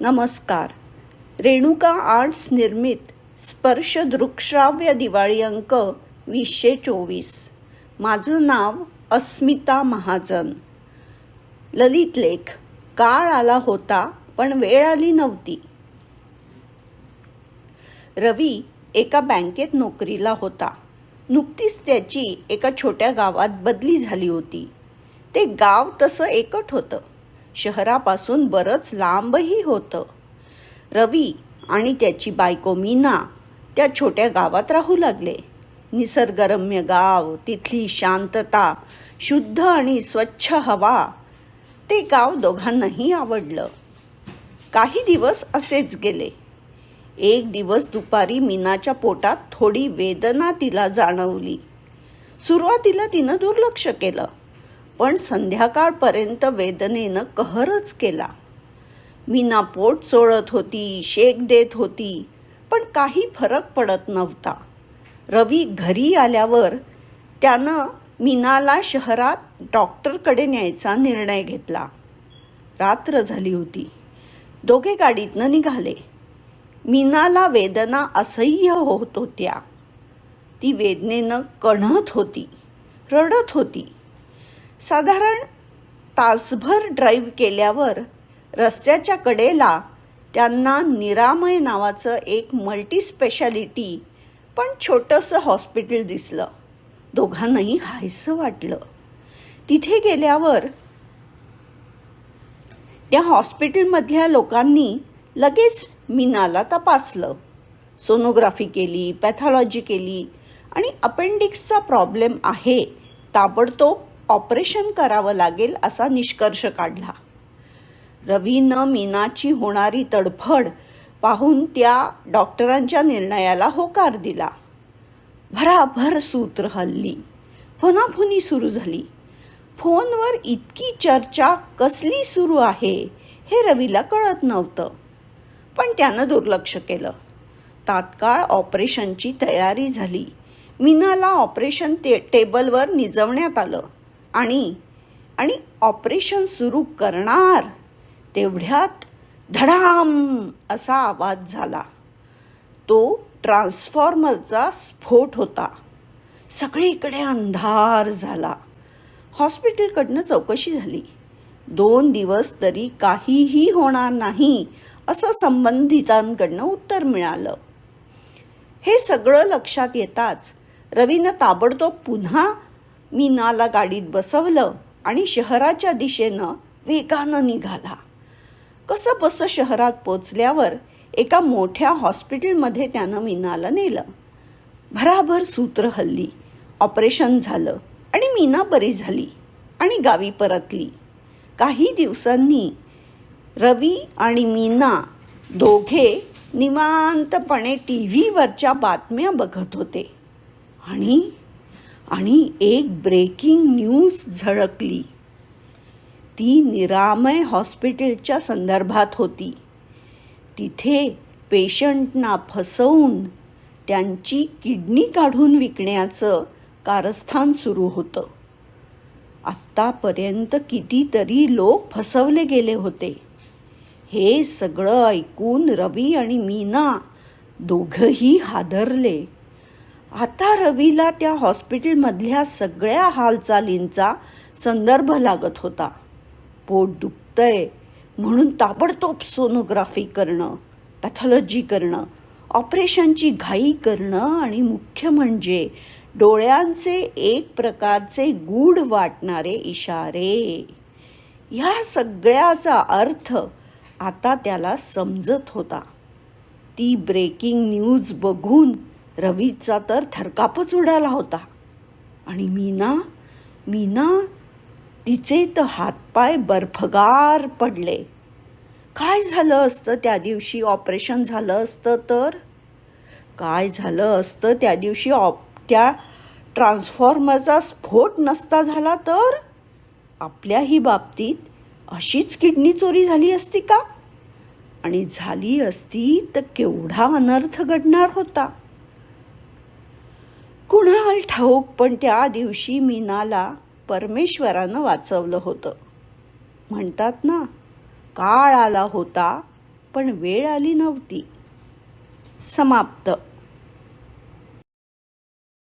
नमस्कार. रेणुका आर्ट्स निर्मित स्पर्श दृकश्राव्य दिवाळी अंक वीसशे चोवीस. माझं नाव अस्मिता महाजन. ललित लेख. काळ आला होता पण वेळ आली नव्हती. रवी एका बँकेत नोकरीला होता. नुकतीच त्याची एका छोट्या गावात बदली झाली होती. ते गाव तसं एकट होतं. शहरापासून बरंच लांबही होतं. रवी आणि त्याची बायको मीना त्या छोट्या गावात राहू लागले. निसर्गरम्य गाव तिथली शांतता शुद्ध आणि स्वच्छ हवा ते गाव दोघांनाही आवडलं. काही दिवस असेच गेले. एक दिवस दुपारी मीनाच्या पोटात थोडी वेदना तिला जाणवली. सुरुवातीला तिनं दुर्लक्ष केलं. पण संध्याकाळपर्यंत वेदनेनं कहरच केला. मीना पोट चोळत होती शेक देत होती पण काही फरक पडत नव्हता. रवी घरी आल्यावर त्यानं मीनाला शहरात डॉक्टरकडे न्यायचा निर्णय घेतला. रात्र झाली होती. दोघे गाडीतनं निघाले. मीनाला वेदना असह्य होत होत्या. ती वेदनेनं कणत होती रडत होती. साधारण तासभर ड्राईव्ह केल्यावर रस्त्याच्या कडेला त्यांना निरामय नावाचं एक मल्टी स्पेशालिटी पण छोटंसं हॉस्पिटल दिसलं. दोघांनाही हायसं वाटलं. तिथे गेल्यावर त्या हॉस्पिटलमधल्या लोकांनी लगेच मीनाला तपासलं. सोनोग्राफी केली पॅथॉलॉजी केली आणि अपेंडिक्सचा प्रॉब्लेम आहे ताबडतोब ऑपरेशन करावं लागेल असा निष्कर्ष काढला. रवीनं मीनाची होणारी तडफड पाहून त्या डॉक्टरांच्या निर्णयाला होकार दिला. भराभर सूत्र हल्ली. फोनाफोनी सुरू झाली. फोनवर इतकी चर्चा कसली सुरू आहे हे रवीला कळत नव्हतं. पण त्यानं दुर्लक्ष केलं. तात्काळ ऑपरेशनची तयारी झाली. मीनाला ऑपरेशन ते टेबलवर निजवण्यात आलं. आणि आणि ऑपरेशन सुरू करणार तेवढ्यात धडाम असा आवाज झाला. तो ट्रान्सफॉर्मरचा स्फोट होता. सगळीकडे अंधार झाला. हॉस्पिटलकडनं चौकशी झाली. दोन दिवस तरी काहीही होणार नाही असं संबंधितांकडनं उत्तर मिळालं. हे सगळं लक्षात येताच रवीनं ताबडतोब पुन्हा मीनाला गाडीत बसवलं आणि शहराच्या दिशेनं वेगानं निघाला. कसं बसं शहरात पोचल्यावर एका मोठ्या हॉस्पिटलमध्ये त्यानं मीनाला नेलं. भराभर सूत्र हल्ली ऑपरेशन झालं आणि मीना बरी झाली आणि गावी परतली. काही दिवसांनी रवी आणि मीना दोघे निवांतपणे टी व्हीवरच्या बातम्या बघत होते. आणि आणि एक ब्रेकिंग न्यूज झळकली. ती निरामय हॉस्पिटलच्या संदर्भात होती. तिथे पेशंटना फसवून त्यांची किडनी काढून विकण्याचं कारस्थान सुरू होतं. आत्तापर्यंत कितीतरी लोक फसवले गेले होते. हे सगळं ऐकून रवी आणि मीना दोघंही हादरले. आता रवीला त्या हॉस्पिटलमधल्या सगळ्या हालचालींचा संदर्भ लागत होता. पोट दुखतंय म्हणून ताबडतोब सोनोग्राफी करणं पॅथॉलॉजी करणं ऑपरेशनची घाई करणं आणि मुख्य म्हणजे डोळ्यांचे एक प्रकारचे गूढ वाटणारे इशारे. ह्या सगळ्याचा अर्थ आता त्याला समजत होता. ती ब्रेकिंग न्यूज बघून रवीचा तर थरकापच उडाला होता. आणि मीना मीना तिचे तर हातपाय बर्फगार पडले. काय झालं असतं त्या दिवशी? ऑपरेशन झालं असतं तर? काय झालं असतं त्या दिवशी? ऑप त्या ट्रान्सफॉर्मरचा स्फोट नसता झाला तर? आपल्याही बाबतीत अशीच किडनी चोरी झाली असती का? आणि झाली असती तर केवढा अनर्थ घडणार होता? कुणाल ठाऊक पण त्या दिवशी मीनाला परमेश्वरानं वाचवलं होतं. म्हणतात ना काळ आला होता पण वेळ आली नव्हती. समाप्त.